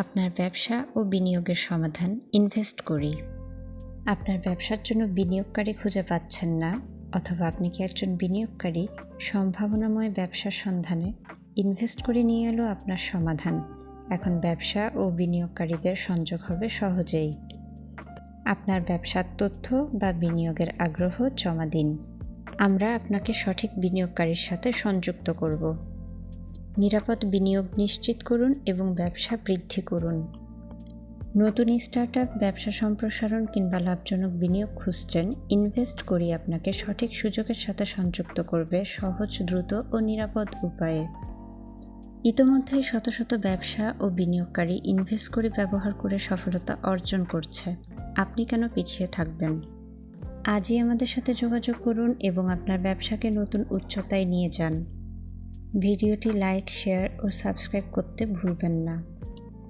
আপনার ব্যবসা ও বিনিয়োগের সমাধান ইনভেস্ট করি। আপনার ব্যবসার জন্য বিনিয়োগকারী খুঁজে পাচ্ছেন না, অথবা আপনি কি একজন বিনিয়োগকারী সম্ভাবনাময় ব্যবসার সন্ধানে ইনভেস্ট করে নিয়ে এলো আপনার সমাধান। এখন ব্যবসা ও বিনিয়োগকারীদের সংযোগ হবে সহজেই। আপনার ব্যবসার তথ্য বা বিনিয়োগের আগ্রহ জমা দিন। আমরা আপনাকে সঠিক বিনিয়োগকারীর সাথে সংযুক্ত করব। নিরাপদ বিনিয়োগ নিশ্চিত করুন এবং ব্যবসা বৃদ্ধি করুন। নতুন স্টার্টআপ, ব্যবসা সম্প্রসারণ কিংবা লাভজনক বিনিয়োগ খুঁজছেন, ইনভেস্ট করি আপনাকে সঠিক সুযোগের সাথে সংযুক্ত করবে সহজ, দ্রুত ও নিরাপদ উপায়ে। ইতোমধ্যেই শত শত ব্যবসা ও বিনিয়োগকারী ইনভেস্ট করে ব্যবহার করে সফলতা অর্জন করছে। আপনি কেন পিছিয়ে থাকবেন? আজই আমাদের সাথে যোগাযোগ করুন এবং আপনার ব্যবসাকে নতুন উচ্চতায় নিয়ে যান। ভিডিওটি লাইক শেয়ার ও সাবস্ক্রাইব করতে ভুলবেন না